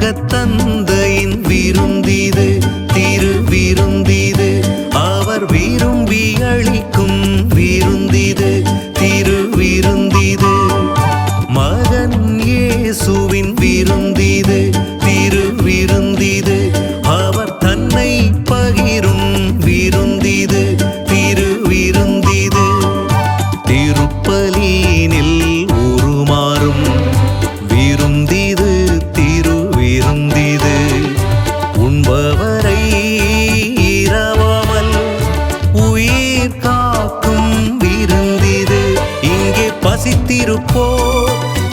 உலகத்தந்தையின் விருந்தீது திரு விருந்தீது அவர் விரும்பி அளிக்கும் விருந்தீது திரு விருந்தீது மகன் இயேசுவின் விருந்தீது திரு விருந்தீது அவர் தன்னை பகிரும் விருந்தீது திரு விருந்தீது திருப்பலீனில் உருமாறும் விருந்தி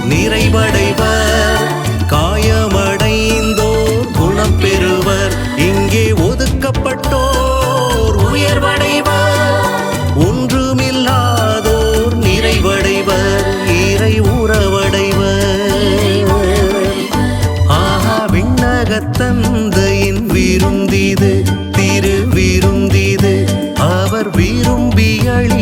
நிறைவடைவர். காயமடைந்தோர் குணம் பெறுவர் இங்கே ஒதுக்கப்பட்டோர் உயர்வடைவர். ஒன்றுமில்லாதோர் நிறைவடைவர். இறை உறவடைவர் ஆஹா விண்ணகத்தந்தையின் விருந்திது திரு விருந்திது அவர் விரும்பியழி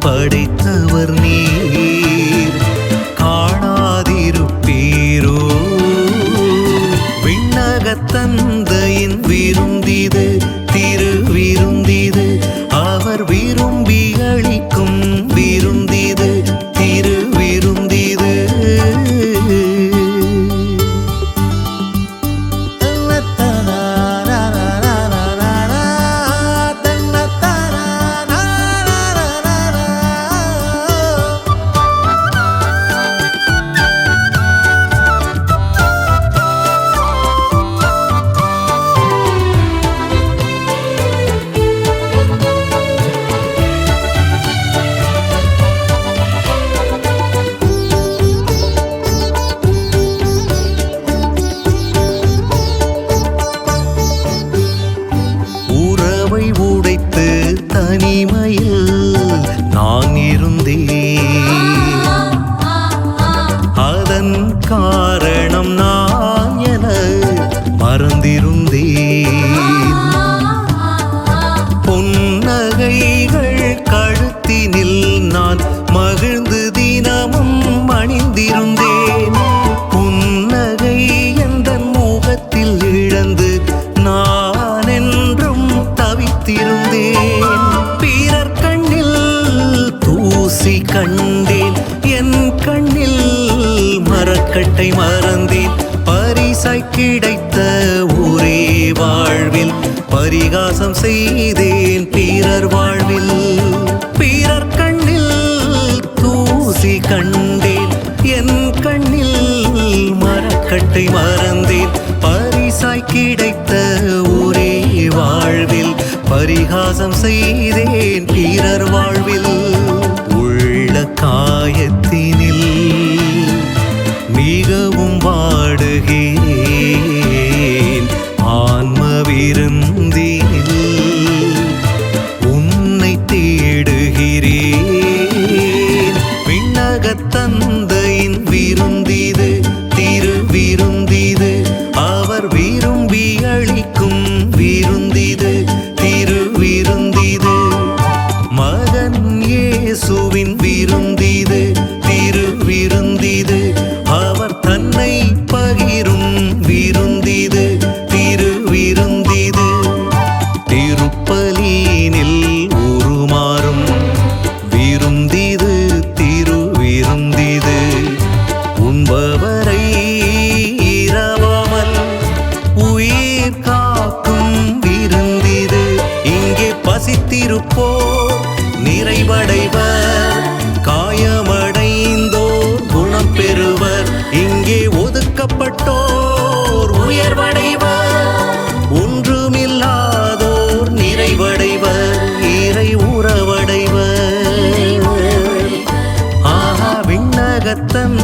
படைத்தவர் நீர். காணாதிருப்பீரோ. விண்ணகத் தந்தையின் விருந்திது திரு விருந்திது அவர் விரும்பிய மறந்திருந்தேன் பொன்னகைகள் கழுத்தினில் நான் மகிழ்ந்து தினமும் அணிந்திருந்தேன் புன்னகை எந்த முகத்தில் இழந்து நான் என்றும் தவித்திருந்தேன். பிறர் கண்ணில் தூசி கண்டேன் என் கண்ணில் மரக்கட்டை மறந்தேன். பரிசாய் கிடை மரக்கட்டை மறந்தேன். பரிசாய் கிடைத்த ஒரே வாழ்வில் பரிகாசம் செய்தேன். பிறர் வாழ்வில் உள்ள நிறைவடைவர் காயமடைந்தோர் குணம் பெறுவர் இங்கே ஒதுக்கப்பட்டோர் உயர்வடைவர். ஒன்றுமில்லாதோர் நிறைவடைவர். இறை உறவடைவர். ஆஹா விண்ணகத்தன்